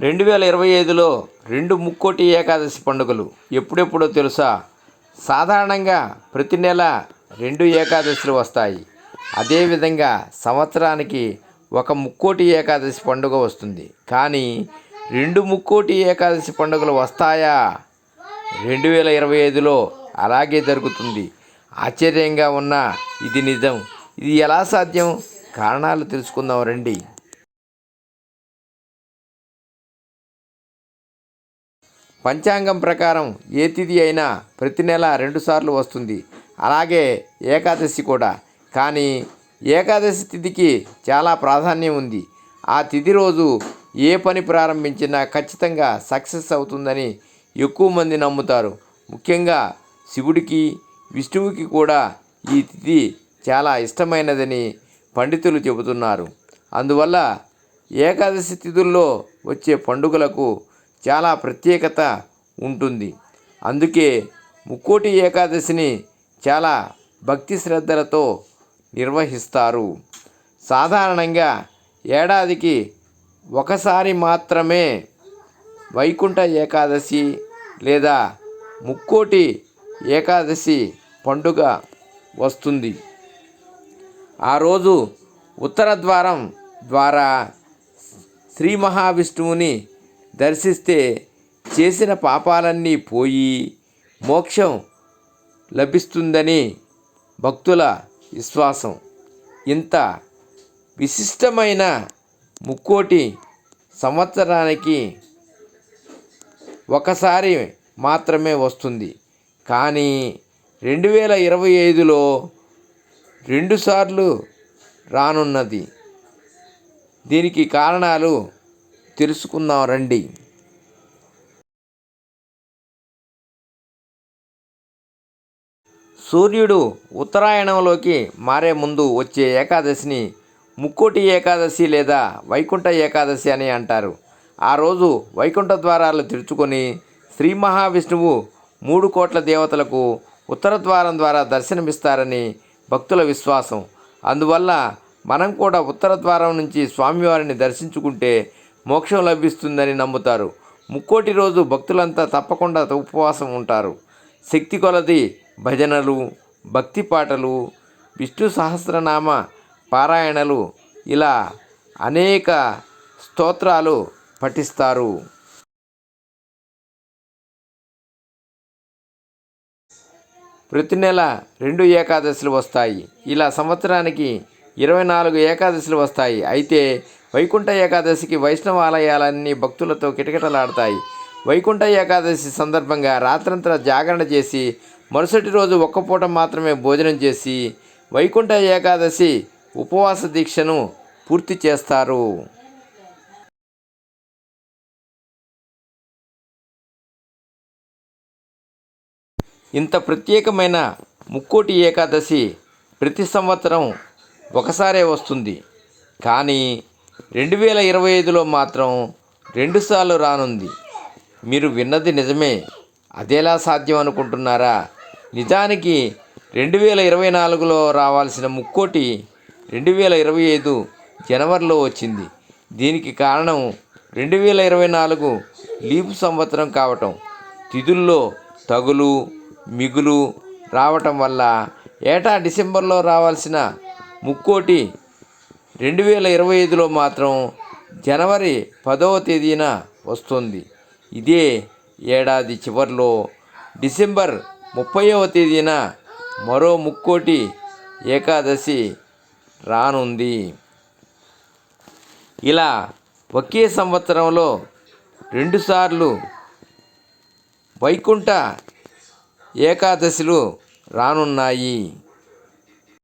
రెండు వేల ఇరవై ఐదులో రెండు ముక్కోటి ఏకాదశి పండుగలు ఎప్పుడెప్పుడో తెలుసా? సాధారణంగా ప్రతి నెల రెండు ఏకాదశులు వస్తాయి. అదేవిధంగా సంవత్సరానికి ఒక ముక్కోటి ఏకాదశి పండుగ వస్తుంది. కానీ రెండు ముక్కోటి ఏకాదశి పండుగలు వస్తాయా? రెండు వేల ఇరవై ఐదులో అలాగే జరుగుతుంది. ఆశ్చర్యంగా ఉన్న ఇది నిజం. ఇది ఎలా సాధ్యం? కారణాలు తెలుసుకుందాం రండి. పంచాంగం ప్రకారం ఏ తిథి అయినా ప్రతి నెల రెండుసార్లు వస్తుంది. అలాగే ఏకాదశి కూడా. కానీ ఏకాదశి తిథికి చాలా ప్రాధాన్యం ఉంది. ఆ తిథి రోజు ఏ పని ప్రారంభించినా ఖచ్చితంగా సక్సెస్ అవుతుందని ఎక్కువ మంది నమ్ముతారు. ముఖ్యంగా శివుడికి విష్ణువుకి కూడా ఈ తిథి చాలా ఇష్టమైనదని పండితులు చెబుతున్నారు. అందువల్ల ఏకాదశి తిథుల్లో వచ్చే పండుగలకు చాలా ప్రత్యేకత ఉంటుంది. అందుకే ముక్కోటి ఏకాదశిని చాలా భక్తి శ్రద్ధలతో నిర్వహిస్తారు. సాధారణంగా ఏడాదికి ఒకసారి మాత్రమే వైకుంఠ ఏకాదశి లేదా ముక్కోటి ఏకాదశి పండుగ వస్తుంది. ఆ రోజు ఉత్తర ద్వారం ద్వారా శ్రీ మహావిష్ణువుని దర్శిస్తే చేసిన పాపాలన్నీ పోయి మోక్షం లభిస్తుందని భక్తుల విశ్వాసం. ఇంత విశిష్టమైన ముక్కోటి సంవత్సరానికి ఒకసారి మాత్రమే వస్తుంది. కానీ రెండు వేల ఇరవై ఐదులో రెండుసార్లు రానున్నది. దీనికి కారణాలు తెలుసుకుందాం రండి. సూర్యుడు ఉత్తరాయణంలోకి మారే ముందు వచ్చే ఏకాదశిని ముక్కోటి ఏకాదశి లేదా వైకుంఠ ఏకాదశి అని అంటారు. ఆ రోజు వైకుంఠ ద్వారాలు తెరుచుకొని శ్రీ మహావిష్ణువు మూడు కోట్ల దేవతలకు ఉత్తర ద్వారం ద్వారా దర్శనమిస్తారని భక్తుల విశ్వాసం. అందువల్ల మనం కూడా ఉత్తర ద్వారం నుంచి స్వామివారిని దర్శించుకుంటే మోక్షం లభిస్తుందని నమ్ముతారు. ముక్కోటి రోజు భక్తులంతా తప్పకుండా ఉపవాసం ఉంటారు. శక్తి కొలది భజనలు భక్తి పాటలు విష్ణు సహస్రనామ పారాయణలు ఇలా అనేక స్తోత్రాలు పఠిస్తారు. ప్రతి నెల రెండు ఏకాదశులు వస్తాయి. ఇలా సంవత్సరానికి ఇరవై నాలుగు ఏకాదశులు వస్తాయి. అయితే వైకుంఠ ఏకాదశికి వైష్ణవ ఆలయాలన్నీ భక్తులతో కిటకిటలాడతాయి. వైకుంఠ ఏకాదశి సందర్భంగా రాత్రంతా జాగరణ చేసి మరుసటి రోజు ఒక్క పూట మాత్రమే భోజనం చేసి వైకుంఠ ఏకాదశి ఉపవాస దీక్షను పూర్తి చేస్తారు. ఇంత ప్రత్యేకమైన ముక్కోటి ఏకాదశి ప్రతి సంవత్సరం ఒకసారే వస్తుంది. కానీ రెండు వేల ఇరవై ఐదులో మాత్రం రెండుసార్లు రానుంది. మీరు విన్నది నిజమే. అదేలా సాధ్యం అనుకుంటున్నారా? నిజానికి రెండు వేల ఇరవై నాలుగులో రావాల్సిన ముక్కోటి రెండు వేల ఇరవై ఐదు జనవరిలో వచ్చింది. దీనికి కారణం రెండు వేల ఇరవై నాలుగు లీపు సంవత్సరం కావటం. తిథుల్లో తగులు మిగులు రావటం వల్ల ఏటా డిసెంబర్లో రావాల్సిన ముక్కోటి రెండు వేల ఇరవై ఐదులో మాత్రం జనవరి పదవ తేదీన వస్తుంది. ఇదే ఏడాది చివరిలో డిసెంబర్ ముప్పైవ తేదీన మరో ముక్కోటి ఏకాదశి రానుంది. ఇలా ఒకే సంవత్సరంలో రెండుసార్లు వైకుంఠ ఏకాదశులు రానున్నాయి.